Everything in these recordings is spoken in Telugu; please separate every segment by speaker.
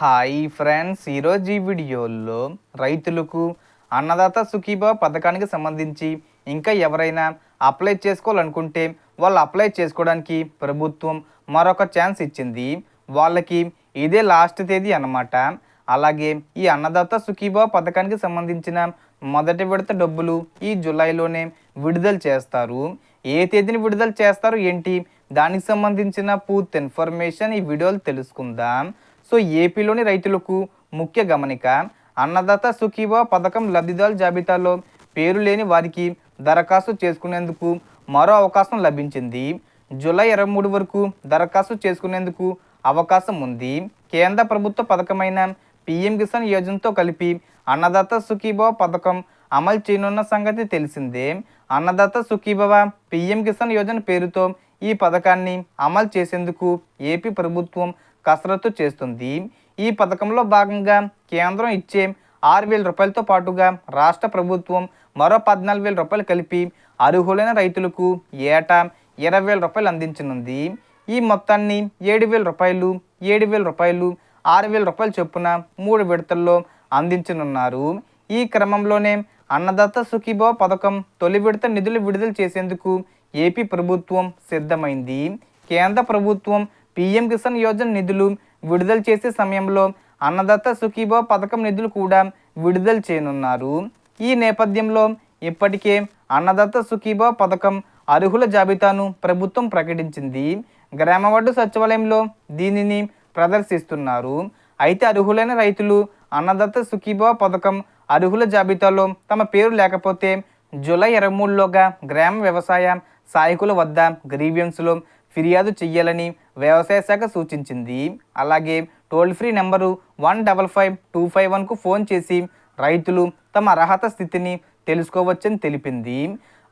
Speaker 1: హాయ్ ఫ్రెండ్స్ ఈరోజు ఈ వీడియోలో రైతులకు అన్నదాత సుఖీభా పథకానికి సంబంధించి ఇంకా ఎవరైనా అప్లై చేసుకోవాలనుకుంటే వాళ్ళు అప్లై చేసుకోవడానికి ప్రభుత్వం మరొక ఛాన్స్ ఇచ్చింది. వాళ్ళకి ఇదే లాస్ట్ తేదీ అన్నమాట. అలాగే ఈ అన్నదాత సుఖీభా పథకానికి సంబంధించిన మొదటి విడత డబ్బులు ఈ జూలైలోనే విడుదల చేస్తారు. ఏ తేదీని విడుదల చేస్తారు ఏంటి? దానికి సంబంధించిన పూర్తి ఇన్ఫర్మేషన్ ఈ వీడియోలో తెలుసుకుందాం. సో ఏపీలోని రైతులకు ముఖ్య గమనిక అన్నదాత సుఖీభా పథకం లబ్ధిదారుల జాబితాలో పేరు లేని వారికి దరఖాస్తు చేసుకునేందుకు మరో అవకాశం లభించింది. జూలై ఇరవై మూడు వరకు దరఖాస్తు చేసుకునేందుకు అవకాశం ఉంది. కేంద్ర ప్రభుత్వ పథకమైన పిఎం కిసాన్ యోజనతో కలిపి అన్నదాత సుఖీభవ పథకం అమలు చేయనున్న సంగతి తెలిసిందే. అన్నదాత సుఖీభవ పిఎం కిసాన్ యోజన పేరుతో ఈ పథకాన్ని అమలు చేసేందుకు ఏపీ ప్రభుత్వం కసరత్తు చేస్తుంది. ఈ పథకంలో భాగంగా కేంద్రం ఇచ్చే ఆరు వేల రూపాయలతో పాటుగా రాష్ట్ర ప్రభుత్వం మరో పద్నాలుగు వేల రూపాయలు కలిపి అర్హులైన రైతులకు ఏటా ఇరవై వేల రూపాయలు అందించనుంది. ఈ మొత్తాన్ని ఏడు వేల రూపాయలు ఏడు వేల రూపాయలు ఆరు వేల రూపాయలు చొప్పున మూడు విడతల్లో అందించనున్నారు. ఈ క్రమంలోనే అన్నదాత సుఖీభవ పథకం తొలి విడత నిధులు విడుదల చేసేందుకు ఏపీ ప్రభుత్వం సిద్ధమైంది. కేంద్ర ప్రభుత్వం పీఎం కిసాన్ యోజన నిధులు విడుదల చేసే సమయంలో అన్నదాత సుఖీభవ పథకం నిధులు కూడా విడుదల చేయనున్నారు. ఈ నేపథ్యంలో ఇప్పటికే అన్నదాత సుఖీభవ పథకం అర్హుల జాబితాను ప్రభుత్వం ప్రకటించింది. గ్రామవార్డు సచివాలయంలో దీనిని ప్రదర్శిస్తున్నారు. అయితే అర్హులైన రైతులు అన్నదాత సుఖీభవ పథకం అర్హుల జాబితాలో తమ పేరు లేకపోతే జూలై ఇరవై మూడులోగా గ్రామ వ్యవసాయ సహాయకుల వద్ద గ్రీవియన్స్లో ఫిర్యాదు చేయాలని వ్యవసాయ శాఖ సూచించింది. అలాగే toll free number one double five two five వన్కు phone చేసి రైతులు తమ అర్హత స్థితిని తెలుసుకోవచ్చని తెలిపింది.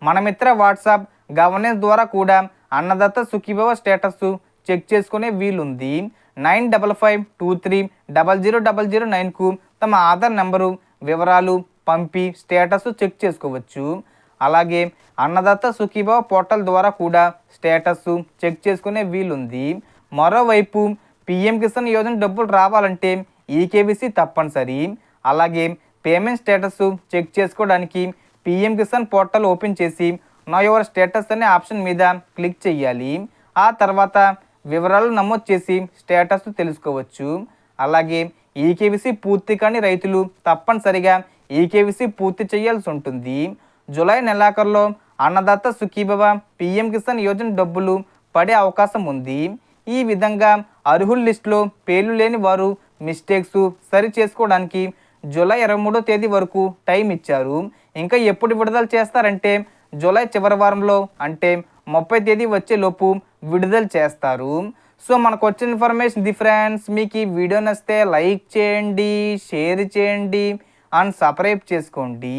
Speaker 1: మన మిత్ర వాట్సాప్ గవర్నెన్స్ ద్వారా కూడా అన్నదాత సుఖీభవ స్టేటస్ చెక్ చేసుకునే వీలుంది. Nine double five two three double zero double zero నైన్కు తమ ఆధార్ నెంబరు వివరాలు పంపి స్టేటస్ చెక్ చేసుకోవచ్చు. అలాగే అన్నదాత సుఖీభావ పోర్టల్ ద్వారా కూడా స్టేటస్ చెక్ చేసుకునే వీలుంది. మరోవైపు పిఎం కిసాన్ యోజన డబ్బులు రావాలంటే ఈకేబీసీ తప్పనిసరి. అలాగే పేమెంట్ స్టేటస్ చెక్ చేసుకోవడానికి పిఎం కిసాన్ పోర్టల్ ఓపెన్ చేసి నా యువర్ స్టేటస్ అనే ఆప్షన్ మీద క్లిక్ చేయాలి. ఆ తర్వాత వివరాలు నమోదు చేసి స్టేటస్ తెలుసుకోవచ్చు. అలాగే ఈకేవీసీ పూర్తి కాని రైతులు తప్పనిసరిగా ఈకేవీసీ పూర్తి చేయాల్సి ఉంటుంది. జూలై నెలాఖరులో అన్నదాత సుఖీభవ పిఎం కిసాన్ యోజన డబ్బులు పడే అవకాశం ఉంది. ఈ విధంగా అర్హుల లిస్టులో పేర్లు లేని వారు మిస్టేక్స్ సరి చేసుకోవడానికి జూలై ఇరవై మూడో తేదీ వరకు టైం ఇచ్చారు. ఇంకా ఎప్పుడు విడుదల చేస్తారంటే జూలై చివరి వారంలో అంటే ముప్పై తేదీ వచ్చేలోపు విడుదల చేస్తారు. సో మనకు వచ్చిన ఇన్ఫర్మేషన్ ది ఫ్రెండ్స్ మీకు ఈ వీడియో నచ్చితే లైక్ చేయండి షేర్ చేయండి అండ్ సబ్స్క్రైబ్ చేసుకోండి.